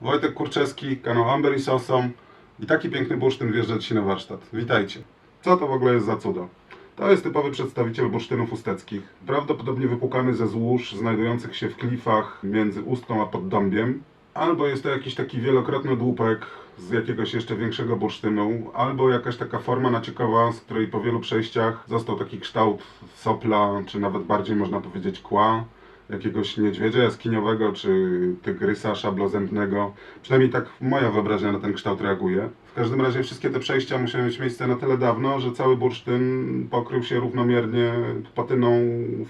Wojtek Kurczewski, kanał Amber i Sosą i taki piękny bursztyn wjeżdża Ci na warsztat. Witajcie. Co to w ogóle jest za cudo? To jest typowy przedstawiciel bursztynów usteckich. Prawdopodobnie wypłukany ze złóż znajdujących się w klifach między Ustą a Poddąbiem. Albo jest to jakiś taki wielokrotny dłupek z jakiegoś jeszcze większego bursztynu, albo jakaś taka forma naciekowa, z której po wielu przejściach został taki kształt sopla, czy nawet bardziej można powiedzieć kła jakiegoś niedźwiedzia jaskiniowego czy tygrysa szablozębnego. Przynajmniej tak moja wyobraźnia na ten kształt reaguje. W każdym razie wszystkie te przejścia musiały mieć miejsce na tyle dawno, że cały bursztyn pokrył się równomiernie patyną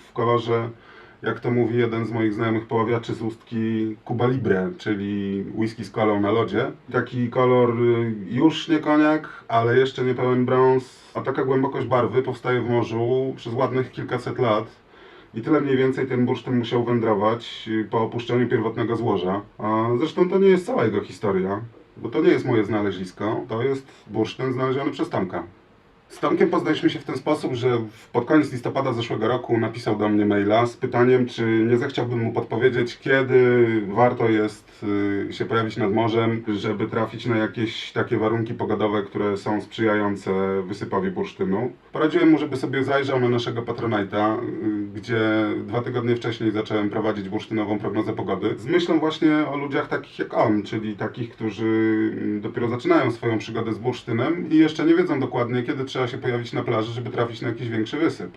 w kolorze, jak to mówi jeden z moich znajomych poławiaczy z ustki, Cuba Libre, czyli whisky z kolą na lodzie. Taki kolor już nie koniak, ale jeszcze nie pełen brąz, a taka głębokość barwy powstaje w morzu przez ładnych kilkaset lat. I tyle mniej więcej ten bursztyn musiał wędrować y, po opuszczeniu pierwotnego złoża. A zresztą to nie jest cała jego historia, bo to nie jest moje znalezisko, to jest bursztyn znaleziony przez Tomka. Z Tomkiem poznaliśmy się w ten sposób, że pod koniec listopada zeszłego roku napisał do mnie maila z pytaniem, czy nie zechciałbym mu podpowiedzieć, kiedy warto jest y, się pojawić nad morzem, żeby trafić na jakieś takie warunki pogodowe, które są sprzyjające wysypowi bursztynu. Poradziłem mu, żeby sobie zajrzał na naszego Patronite'a, y, gdzie dwa tygodnie wcześniej zacząłem prowadzić bursztynową prognozę pogody. Z myślą właśnie o ludziach takich jak on, czyli takich, którzy mm, dopiero zaczynają swoją przygodę z bursztynem i jeszcze nie wiedzą dokładnie, kiedy trzeba się pojawić na plaży, żeby trafić na jakiś większy wysyp.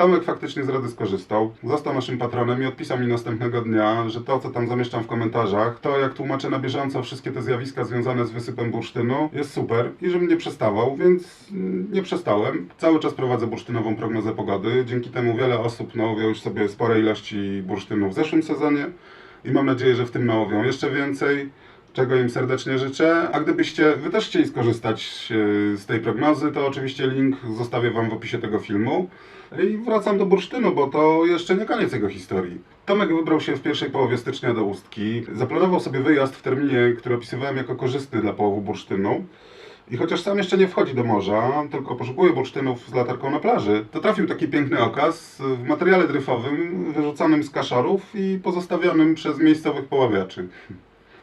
Tomek faktycznie z rady skorzystał, został naszym patronem i odpisał mi następnego dnia, że to, co tam zamieszczam w komentarzach, to jak tłumaczę na bieżąco wszystkie te zjawiska związane z wysypem bursztynu, jest super i żebym nie przestawał, więc mm, nie przestałem. Cały czas prowadzę bursztynową prognozę pogody, dzięki temu wiele osób nałowiło już sobie spore ilości bursztynu w zeszłym sezonie i mam nadzieję, że w tym nałowią jeszcze więcej czego im serdecznie życzę. A gdybyście wy też chcieli skorzystać e, z tej prognozy, to oczywiście link zostawię wam w opisie tego filmu. I wracam do bursztynu, bo to jeszcze nie koniec jego historii. Tomek wybrał się w pierwszej połowie stycznia do Ustki. Zaplanował sobie wyjazd w terminie, który opisywałem jako korzystny dla połowu bursztynu. I chociaż sam jeszcze nie wchodzi do morza, tylko poszukuje bursztynów z latarką na plaży, to trafił taki piękny okaz w materiale dryfowym wyrzucanym z kaszorów i pozostawionym przez miejscowych poławiaczy.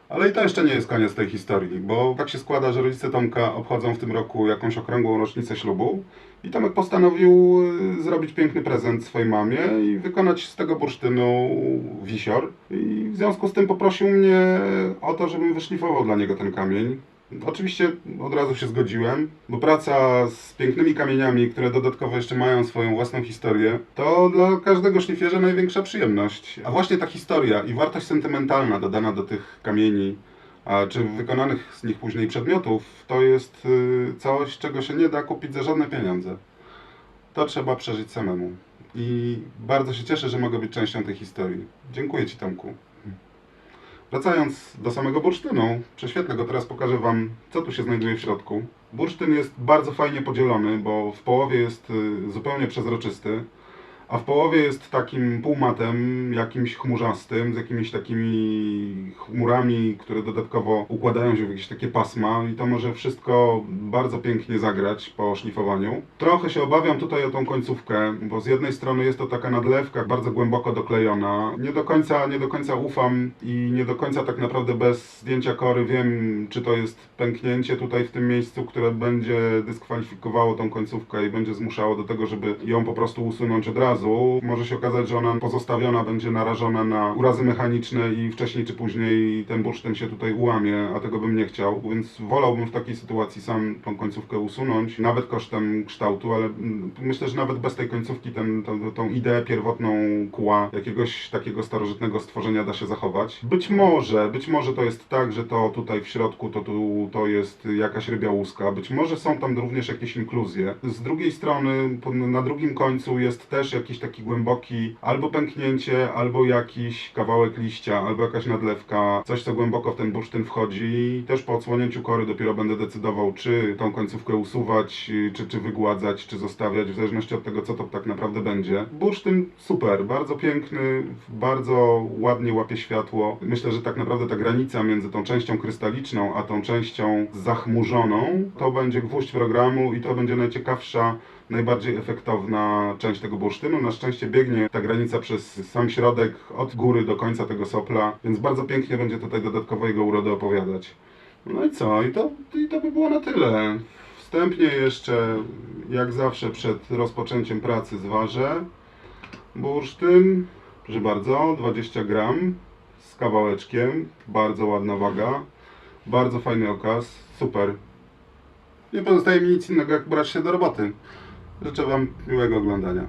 Ale i to jeszcze nie jest koniec tej historii, bo tak się składa, że rodzice Tomka obchodzą w tym roku jakąś okrągłą rocznicę ślubu i Tomek postanowił y, zrobić piękny prezent swojej mamie i wykonać z tego bursztynu wisior. I w związku z tym poprosił mnie o to, żebym wyszlifował dla niego ten kamień. Oczywiście od razu się zgodziłem, bo praca z pięknymi kamieniami, które dodatkowo jeszcze mają swoją własną historię, to dla każdego szlifierza największa przyjemność. A właśnie ta historia i wartość sentymentalna dodana do tych kamieni, a czy wykonanych z nich później przedmiotów, to jest y, coś, czego się nie da kupić za żadne pieniądze. To trzeba przeżyć samemu. I bardzo się cieszę, że mogę być częścią tej historii. Dziękuję Ci, Tomku. Wracając do samego bursztynu, prześwietlę go teraz, pokażę Wam, co tu się znajduje w środku. Bursztyn jest bardzo fajnie podzielony, bo w połowie jest y, zupełnie przezroczysty, a w połowie jest takim półmatem, jakimś chmurzastym, z jakimiś takimi chmurami, które dodatkowo układają się w jakieś takie pasma i to może wszystko bardzo pięknie zagrać po szlifowaniu. Trochę się obawiam tutaj o tą końcówkę, bo z jednej strony jest to taka nadlewka bardzo głęboko doklejona. Nie do końca, nie do końca ufam i nie do końca tak naprawdę bez zdjęcia kory wiem, czy to jest pęknięcie tutaj w tym miejscu, które będzie dyskwalifikowało tą końcówkę i będzie zmuszało do tego, żeby ją po prostu usunąć od razu. Może się okazać, że ona pozostawiona będzie narażona na urazy mechaniczne i wcześniej czy później ten bursztyn się tutaj ułamie, a tego bym nie chciał, więc wolałbym w takiej sytuacji sam tą końcówkę usunąć, nawet kosztem kształtu, ale mm, myślę, że nawet bez tej końcówki ten, tą, tą ideę pierwotną kła jakiegoś takiego starożytnego stworzenia da się zachować. Być może, być może to jest tak, że to tutaj w środku to, tu, to jest jakaś rybia łuska, być może są tam również jakieś inkluzje. Z drugiej strony, na drugim końcu jest też jakiś taki głęboki albo pęknięcie, albo jakiś kawałek liścia, albo jakaś nadlewka, coś co głęboko w ten bursztyn wchodzi i też po odsłonięciu kory dopiero będę decydował, czy tą końcówkę usuwać, czy, czy wygładzać, czy zostawiać, w zależności od tego, co to tak naprawdę będzie. Bursztyn super, bardzo piękny, bardzo ładnie łapie światło. Myślę, że tak naprawdę ta granica między tą częścią krystaliczną, a tą częścią zachmurzoną, to będzie gwóźdź programu i to będzie najciekawsza najbardziej efektowna część tego bursztynu. Na szczęście biegnie ta granica przez sam środek, od góry do końca tego sopla, więc bardzo pięknie będzie tutaj dodatkowo jego urodę opowiadać. No i co? I to, I to by było na tyle. Wstępnie jeszcze, jak zawsze przed rozpoczęciem pracy zważę bursztyn. Proszę bardzo, 20 gram z kawałeczkiem, bardzo ładna waga, bardzo fajny okaz, super. Nie pozostaje mi nic innego jak brać się do roboty. Życzę Wam miłego oglądania.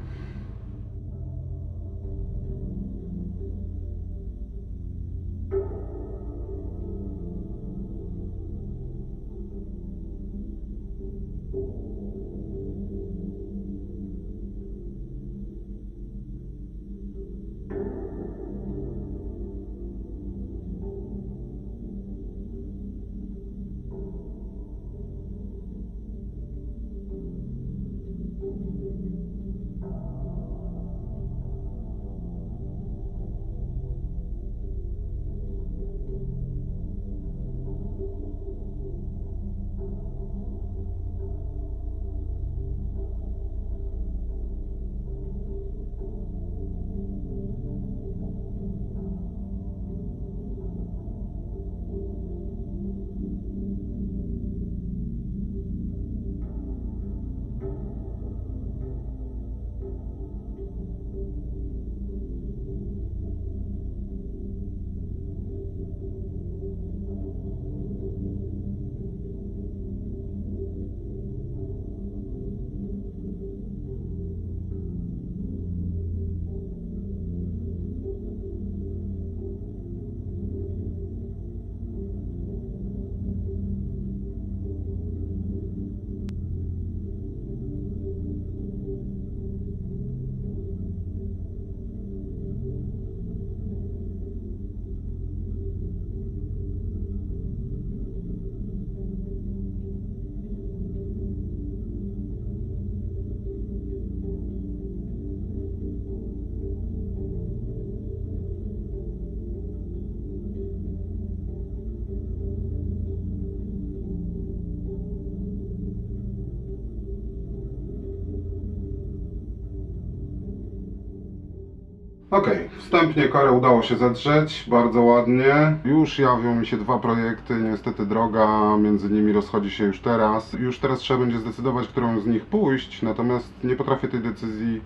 Okej, wstępnie korę udało się zetrzeć, bardzo ładnie. Już jawią mi się dwa projekty, niestety droga między nimi rozchodzi się już teraz. Już teraz trzeba będzie zdecydować, którą z nich pójść, natomiast nie potrafię tej decyzji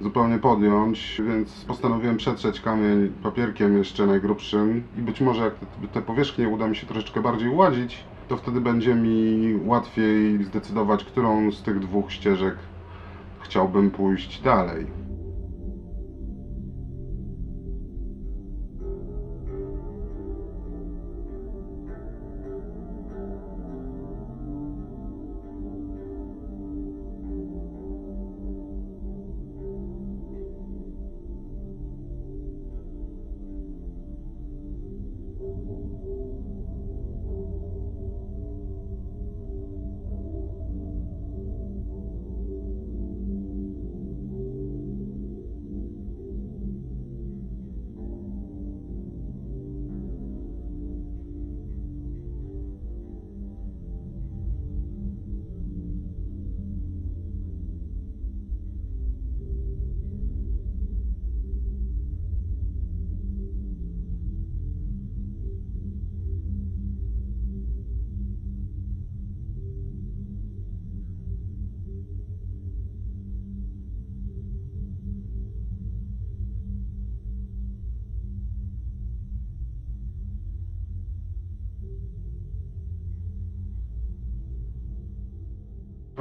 zupełnie podjąć, więc postanowiłem przetrzeć kamień papierkiem jeszcze najgrubszym i być może jak te powierzchnie uda mi się troszeczkę bardziej uładzić, to wtedy będzie mi łatwiej zdecydować, którą z tych dwóch ścieżek chciałbym pójść dalej.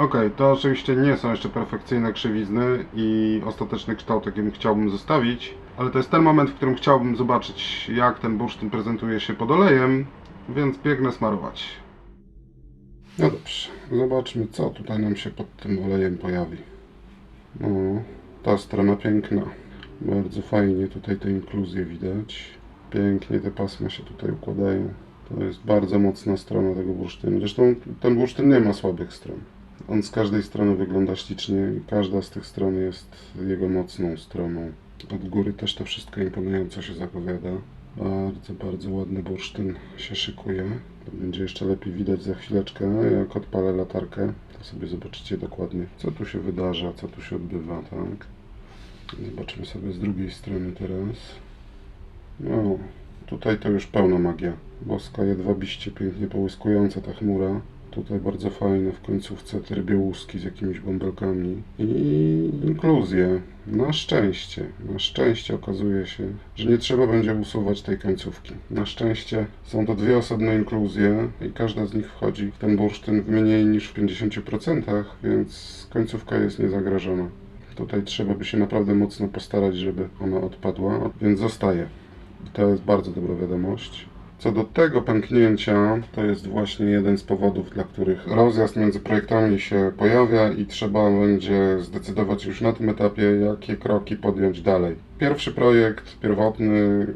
Okej, to oczywiście nie są jeszcze perfekcyjne krzywizny i ostateczny kształt, jakim chciałbym zostawić, ale to jest ten moment, w którym chciałbym zobaczyć, jak ten bursztyn prezentuje się pod olejem, więc biegnę smarować. No dobrze, zobaczmy, co tutaj nam się pod tym olejem pojawi. No, ta strona piękna. Bardzo fajnie tutaj te inkluzje widać. Pięknie te pasma się tutaj układają. To jest bardzo mocna strona tego bursztynu. Zresztą ten bursztyn nie ma słabych stron. On z każdej strony wygląda ślicznie i każda z tych stron jest jego mocną stroną. Od góry też to wszystko imponująco się zapowiada. Bardzo, bardzo ładny bursztyn się szykuje. To będzie jeszcze lepiej widać za chwileczkę, jak odpalę latarkę. To sobie zobaczycie dokładnie, co tu się wydarza, co tu się odbywa, tak? Zobaczymy sobie z drugiej strony teraz. No, tutaj to już pełna magia. Boska jedwabiście, pięknie połyskująca ta chmura. Tutaj bardzo fajne w końcówce trybie łuski z jakimiś bąbelkami. I inkluzje. Na szczęście, na szczęście okazuje się, że nie trzeba będzie usuwać tej końcówki. Na szczęście są to dwie osobne inkluzje i każda z nich wchodzi w ten bursztyn w mniej niż w 50%, więc końcówka jest niezagrożona. Tutaj trzeba by się naprawdę mocno postarać, żeby ona odpadła, więc zostaje. To jest bardzo dobra wiadomość. Co do tego pęknięcia, to jest właśnie jeden z powodów, dla których rozjazd między projektami się pojawia i trzeba będzie zdecydować już na tym etapie, jakie kroki podjąć dalej. Pierwszy projekt, pierwotny,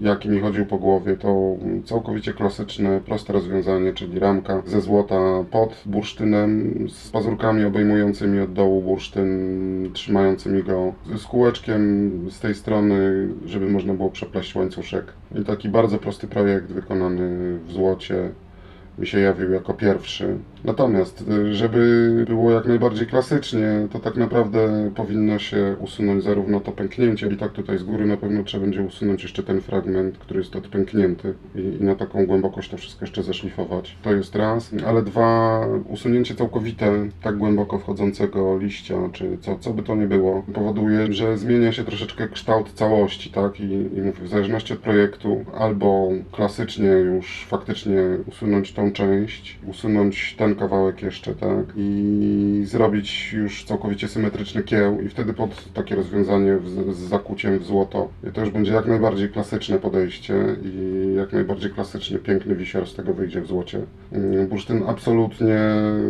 jaki mi chodził po głowie, to całkowicie klasyczne, proste rozwiązanie, czyli ramka ze złota pod bursztynem z pazurkami obejmującymi od dołu bursztyn, trzymającymi go z kółeczkiem z tej strony, żeby można było przepleść łańcuszek. I taki bardzo prosty projekt wykonany w złocie się jawił jako pierwszy. Natomiast, y, żeby było jak najbardziej klasycznie, to tak naprawdę powinno się usunąć zarówno to pęknięcie, i tak tutaj z góry na pewno trzeba będzie usunąć jeszcze ten fragment, który jest odpęknięty i, i na taką głębokość to wszystko jeszcze zaszlifować. To jest raz, ale dwa, usunięcie całkowite tak głęboko wchodzącego liścia, czy co, co by to nie było, powoduje, że zmienia się troszeczkę kształt całości, tak? I, i mówię, w zależności od projektu, albo klasycznie już faktycznie usunąć tą część, usunąć ten kawałek jeszcze, tak? I zrobić już całkowicie symetryczny kieł i wtedy pod takie rozwiązanie z, z zakuciem w złoto. I to już będzie jak najbardziej klasyczne podejście i jak najbardziej klasyczny, piękny wisior z tego wyjdzie w złocie. Mm, Bursztyn absolutnie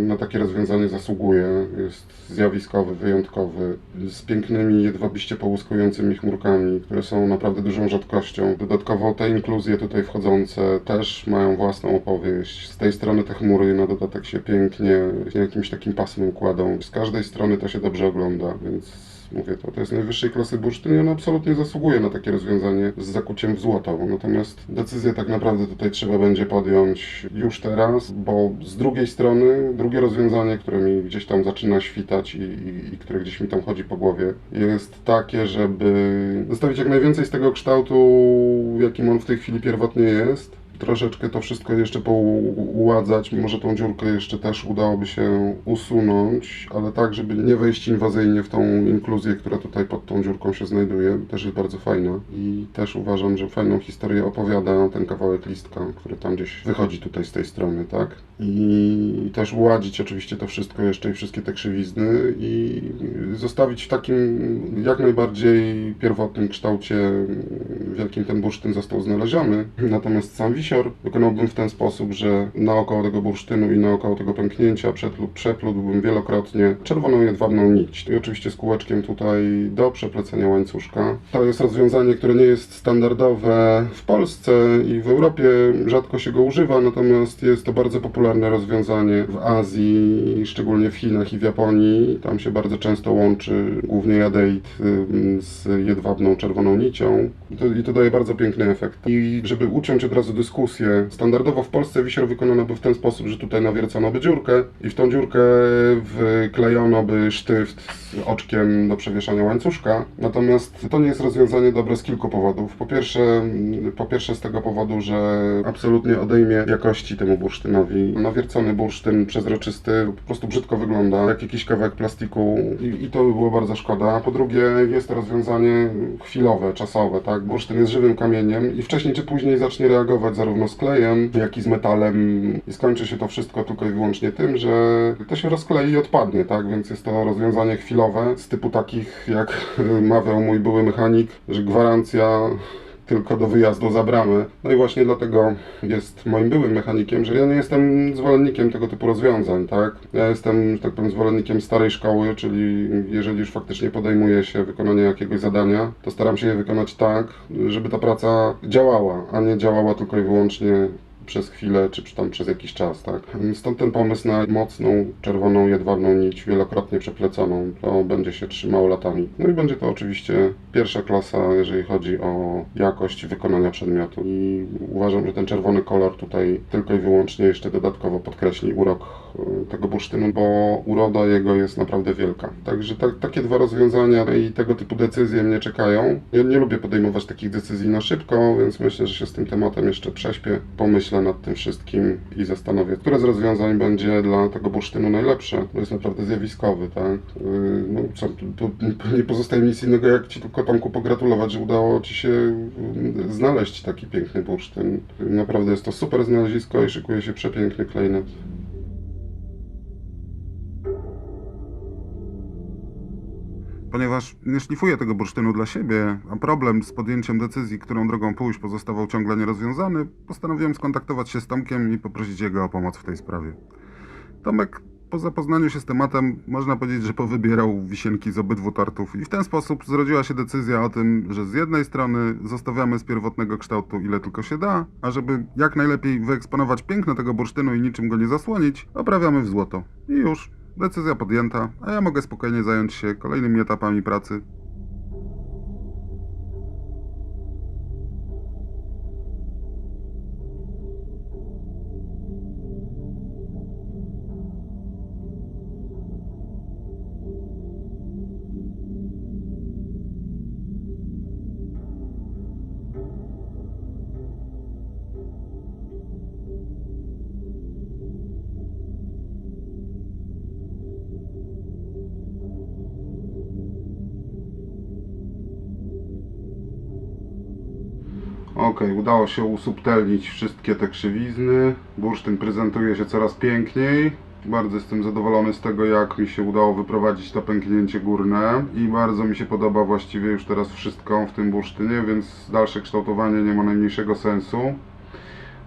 na takie rozwiązanie zasługuje. Jest zjawiskowy, wyjątkowy, z pięknymi, jedwabiście połyskującymi chmurkami, które są naprawdę dużą rzadkością. Dodatkowo te inkluzje tutaj wchodzące też mają własną opowieść. Z tej strony te chmury na dodatek się pięknie jakimś takim pasmem kładą. Z każdej strony to się dobrze ogląda, więc mówię to, to jest najwyższej klasy bursztyn i on absolutnie zasługuje na takie rozwiązanie z zakuciem w złoto. Natomiast decyzję tak naprawdę tutaj trzeba będzie podjąć już teraz, bo z drugiej strony drugie rozwiązanie, które mi gdzieś tam zaczyna świtać i, i, i które gdzieś mi tam chodzi po głowie, jest takie, żeby zostawić jak najwięcej z tego kształtu, jakim on w tej chwili pierwotnie jest troszeczkę to wszystko jeszcze pouładzać. Może tą dziurkę jeszcze też udałoby się usunąć, ale tak, żeby nie wejść inwazyjnie w tą inkluzję, która tutaj pod tą dziurką się znajduje. Też jest bardzo fajna i też uważam, że fajną historię opowiada ten kawałek listka, który tam gdzieś wychodzi tutaj z tej strony, tak? I też uładzić oczywiście to wszystko jeszcze i wszystkie te krzywizny i zostawić w takim jak najbardziej pierwotnym kształcie, w jakim ten bursztyn został znaleziony. Natomiast sam wisior wykonałbym w ten sposób, że naokoło tego bursztynu i naokoło tego pęknięcia przeplu- przeplótłbym wielokrotnie czerwoną jedwabną nić. I oczywiście z kółeczkiem tutaj do przeplecenia łańcuszka. To jest rozwiązanie, które nie jest standardowe w Polsce i w Europie rzadko się go używa, natomiast jest to bardzo popularne rozwiązanie w Azji, szczególnie w Chinach i w Japonii. Tam się bardzo często łączy głównie jadeit z jedwabną czerwoną nicią i to, i to daje bardzo piękny efekt. I żeby uciąć od razu dyskusję, standardowo w Polsce wisior wykonano by w ten sposób, że tutaj nawiercono by dziurkę i w tą dziurkę wklejono by sztyft z oczkiem do przewieszania łańcuszka. Natomiast to nie jest rozwiązanie dobre z kilku powodów. Po pierwsze, po pierwsze z tego powodu, że absolutnie odejmie jakości temu bursztynowi. Nawiercony bursztyn przezroczysty po prostu brzydko wygląda, jak jakiś kawałek plastiku i, i to by było bardzo szkoda. Po drugie, jest to rozwiązanie chwilowe, czasowe, tak? Bursztyn jest żywym kamieniem i wcześniej czy później zacznie reagować zarówno z klejem, jak i z metalem i skończy się to wszystko tylko i wyłącznie tym, że to się rozklei i odpadnie, tak? Więc jest to rozwiązanie chwilowe, z typu takich, jak mawiał mój były mechanik, że gwarancja tylko do wyjazdu za bramę. No i właśnie dlatego jest moim byłym mechanikiem, że ja nie jestem zwolennikiem tego typu rozwiązań, tak? Ja jestem, tak powiem, zwolennikiem starej szkoły, czyli jeżeli już faktycznie podejmuję się wykonania jakiegoś zadania, to staram się je wykonać tak, żeby ta praca działała, a nie działała tylko i wyłącznie przez chwilę, czy tam przez jakiś czas, tak? Stąd ten pomysł na mocną, czerwoną, jedwabną nić, wielokrotnie przepleconą, to będzie się trzymało latami. No i będzie to oczywiście pierwsza klasa, jeżeli chodzi o jakość wykonania przedmiotu. I uważam, że ten czerwony kolor tutaj tylko i wyłącznie jeszcze dodatkowo podkreśli urok tego bursztynu, bo uroda jego jest naprawdę wielka. Także ta, takie dwa rozwiązania i tego typu decyzje mnie czekają. Ja nie lubię podejmować takich decyzji na szybko, więc myślę, że się z tym tematem jeszcze prześpię, pomyślę nad tym wszystkim i zastanowię, które z rozwiązań będzie dla tego bursztynu najlepsze. To jest naprawdę zjawiskowy, tak? Yy, No co, nie pozostaje nic innego, jak Ci tylko Tomku pogratulować, że udało Ci się yy, znaleźć taki piękny bursztyn. Naprawdę jest to super znalezisko i szykuje się przepiękny klejnot. Ponieważ nie szlifuję tego bursztynu dla siebie, a problem z podjęciem decyzji, którą drogą pójść, pozostawał ciągle nierozwiązany, postanowiłem skontaktować się z Tomkiem i poprosić jego o pomoc w tej sprawie. Tomek, po zapoznaniu się z tematem, można powiedzieć, że powybierał wisienki z obydwu tortów i w ten sposób zrodziła się decyzja o tym, że z jednej strony zostawiamy z pierwotnego kształtu ile tylko się da, a żeby jak najlepiej wyeksponować piękno tego bursztynu i niczym go nie zasłonić, oprawiamy w złoto. I już. Decyzja podjęta, a ja mogę spokojnie zająć się kolejnymi etapami pracy. Ok, udało się usubtelnić wszystkie te krzywizny. Bursztyn prezentuje się coraz piękniej. Bardzo jestem zadowolony z tego, jak mi się udało wyprowadzić to pęknięcie górne i bardzo mi się podoba właściwie już teraz wszystko w tym bursztynie, więc dalsze kształtowanie nie ma najmniejszego sensu.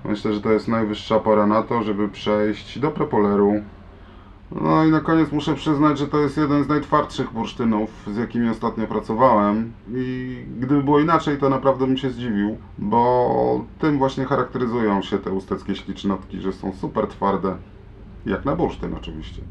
Myślę, że to jest najwyższa pora na to, żeby przejść do prepoleru. No i na koniec muszę przyznać, że to jest jeden z najtwardszych bursztynów, z jakimi ostatnio pracowałem. I gdyby było inaczej, to naprawdę bym się zdziwił, bo tym właśnie charakteryzują się te usteckie ślicznotki, że są super twarde. Jak na bursztyn oczywiście.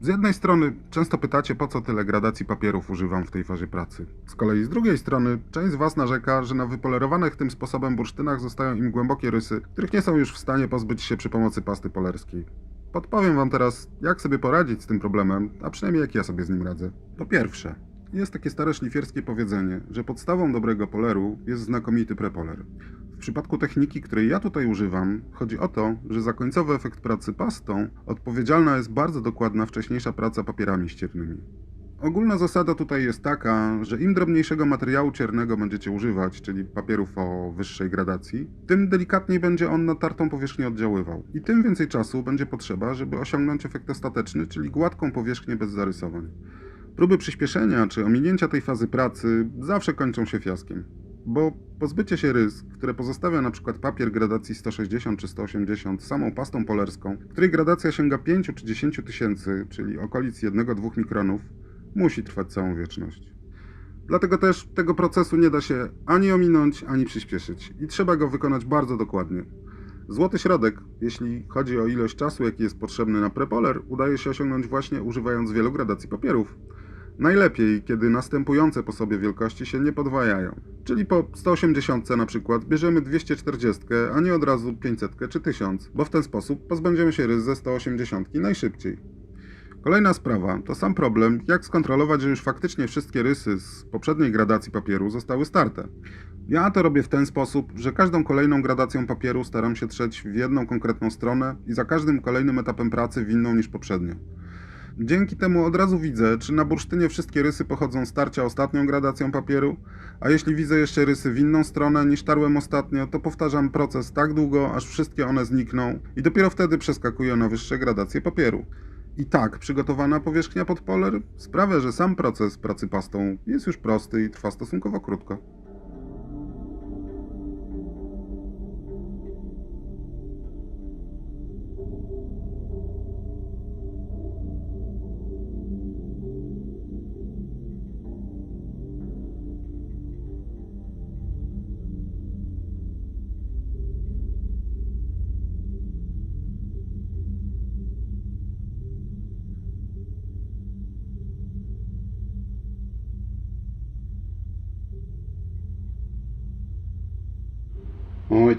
Z jednej strony często pytacie, po co tyle gradacji papierów używam w tej fazie pracy. Z kolei z drugiej strony część z Was narzeka, że na wypolerowanych tym sposobem bursztynach zostają im głębokie rysy, których nie są już w stanie pozbyć się przy pomocy pasty polerskiej. Podpowiem Wam teraz, jak sobie poradzić z tym problemem, a przynajmniej jak ja sobie z nim radzę. Po pierwsze, jest takie stare szlifierskie powiedzenie, że podstawą dobrego poleru jest znakomity prepoler. Przypadku techniki, której ja tutaj używam, chodzi o to, że za końcowy efekt pracy pastą odpowiedzialna jest bardzo dokładna wcześniejsza praca papierami ściernymi. Ogólna zasada tutaj jest taka, że im drobniejszego materiału ciernego będziecie używać, czyli papierów o wyższej gradacji, tym delikatniej będzie on na tartą powierzchnię oddziaływał i tym więcej czasu będzie potrzeba, żeby osiągnąć efekt ostateczny, czyli gładką powierzchnię bez zarysowań. Próby przyspieszenia czy ominięcia tej fazy pracy zawsze kończą się fiaskiem. Bo pozbycie się rys, które pozostawia np. papier gradacji 160 czy 180 samą pastą polerską, której gradacja sięga 5 czy 10 tysięcy, czyli okolic 1-2 mikronów, musi trwać całą wieczność. Dlatego też tego procesu nie da się ani ominąć, ani przyspieszyć i trzeba go wykonać bardzo dokładnie. Złoty środek, jeśli chodzi o ilość czasu, jaki jest potrzebny na prepoler, udaje się osiągnąć właśnie używając wielu gradacji papierów. Najlepiej, kiedy następujące po sobie wielkości się nie podwajają. Czyli po 180 na przykład bierzemy 240, a nie od razu 500 czy 1000, bo w ten sposób pozbędziemy się rys ze 180 najszybciej. Kolejna sprawa to sam problem, jak skontrolować, że już faktycznie wszystkie rysy z poprzedniej gradacji papieru zostały starte. Ja to robię w ten sposób, że każdą kolejną gradacją papieru staram się trzeć w jedną konkretną stronę i za każdym kolejnym etapem pracy w inną niż poprzednio. Dzięki temu od razu widzę, czy na bursztynie wszystkie rysy pochodzą z tarcia ostatnią gradacją papieru, a jeśli widzę jeszcze rysy w inną stronę niż tarłem ostatnio, to powtarzam proces tak długo, aż wszystkie one znikną i dopiero wtedy przeskakuję na wyższe gradacje papieru. I tak przygotowana powierzchnia pod poler sprawia, że sam proces pracy pastą jest już prosty i trwa stosunkowo krótko.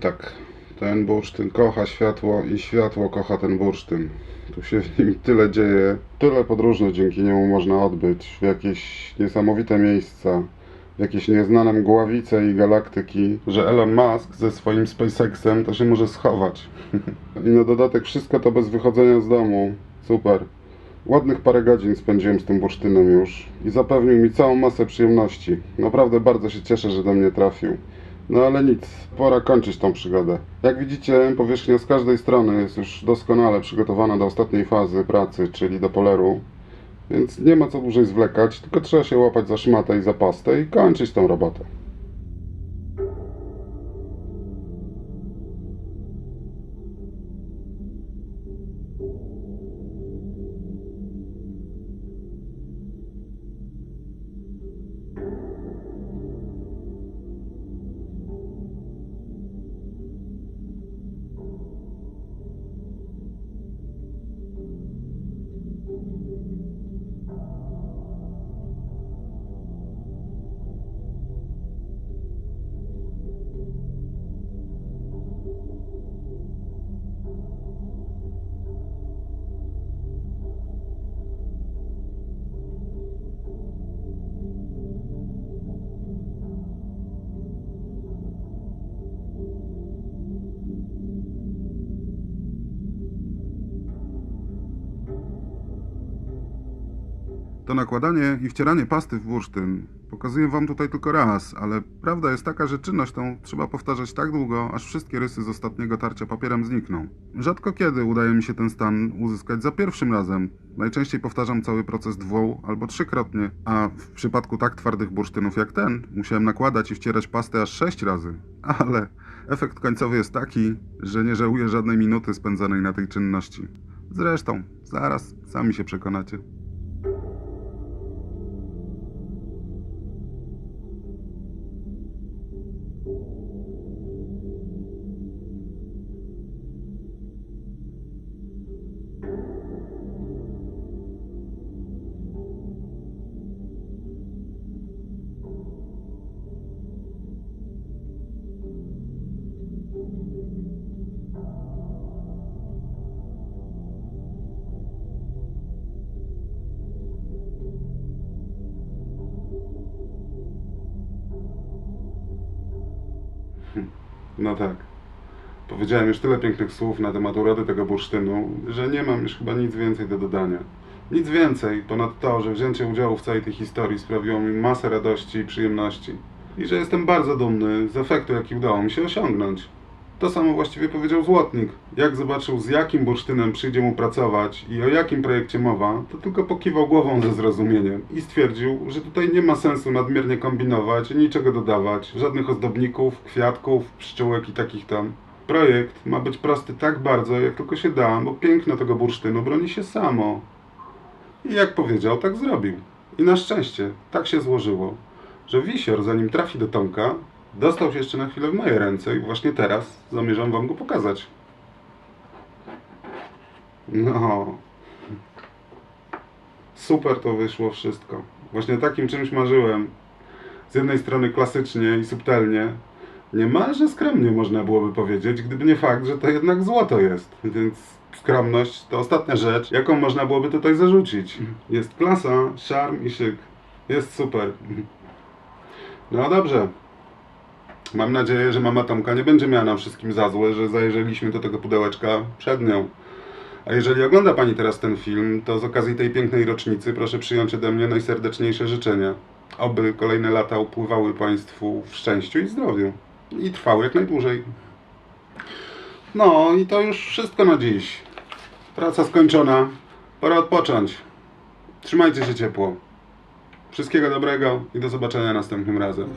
Tak, ten bursztyn kocha światło i światło kocha ten bursztyn. Tu się w nim tyle dzieje, tyle podróżnych dzięki niemu można odbyć w jakieś niesamowite miejsca, w jakieś nieznane mgławice i galaktyki, że Elon Musk ze swoim SpaceXem to się może schować. I na dodatek wszystko to bez wychodzenia z domu. Super. Ładnych parę godzin spędziłem z tym bursztynem już i zapewnił mi całą masę przyjemności. Naprawdę bardzo się cieszę, że do mnie trafił. No ale nic, pora kończyć tą przygodę. Jak widzicie, powierzchnia z każdej strony jest już doskonale przygotowana do ostatniej fazy pracy, czyli do poleru. Więc nie ma co dłużej zwlekać, tylko trzeba się łapać za szmatę i za pastę i kończyć tą robotę. To nakładanie i wcieranie pasty w bursztyn pokazuję Wam tutaj tylko raz, ale prawda jest taka, że czynność tą trzeba powtarzać tak długo, aż wszystkie rysy z ostatniego tarcia papierem znikną. Rzadko kiedy udaje mi się ten stan uzyskać za pierwszym razem. Najczęściej powtarzam cały proces dwu albo trzykrotnie, a w przypadku tak twardych bursztynów jak ten, musiałem nakładać i wcierać pastę aż sześć razy. Ale efekt końcowy jest taki, że nie żałuję żadnej minuty spędzonej na tej czynności. Zresztą, zaraz sami się przekonacie. No tak. Powiedziałem już tyle pięknych słów na temat urody tego bursztynu, że nie mam już chyba nic więcej do dodania. Nic więcej ponad to, że wzięcie udziału w całej tej historii sprawiło mi masę radości i przyjemności. I że jestem bardzo dumny z efektu, jaki udało mi się osiągnąć. To samo właściwie powiedział Złotnik. Jak zobaczył, z jakim bursztynem przyjdzie mu pracować i o jakim projekcie mowa, to tylko pokiwał głową ze zrozumieniem i stwierdził, że tutaj nie ma sensu nadmiernie kombinować i niczego dodawać, żadnych ozdobników, kwiatków, pszczółek i takich tam. Projekt ma być prosty tak bardzo, jak tylko się da, bo piękno tego bursztynu broni się samo. I jak powiedział, tak zrobił. I na szczęście tak się złożyło, że wisior, zanim trafi do Tomka, dostał się jeszcze na chwilę w moje ręce i właśnie teraz zamierzam wam go pokazać. No. Super to wyszło wszystko. Właśnie takim czymś marzyłem. Z jednej strony klasycznie i subtelnie, niemalże skromnie można byłoby powiedzieć, gdyby nie fakt, że to jednak złoto jest. Więc skromność to ostatnia rzecz, jaką można byłoby tutaj zarzucić. Jest klasa, szarm i szyk. Jest super. No dobrze. Mam nadzieję, że mama Tomka nie będzie miała nam wszystkim za złe, że zajrzeliśmy do tego pudełeczka przed nią. A jeżeli ogląda Pani teraz ten film, to z okazji tej pięknej rocznicy proszę przyjąć ode mnie najserdeczniejsze życzenia. Oby kolejne lata upływały Państwu w szczęściu i zdrowiu. I trwały jak najdłużej. No i to już wszystko na dziś. Praca skończona. Pora odpocząć. Trzymajcie się ciepło. Wszystkiego dobrego i do zobaczenia następnym razem.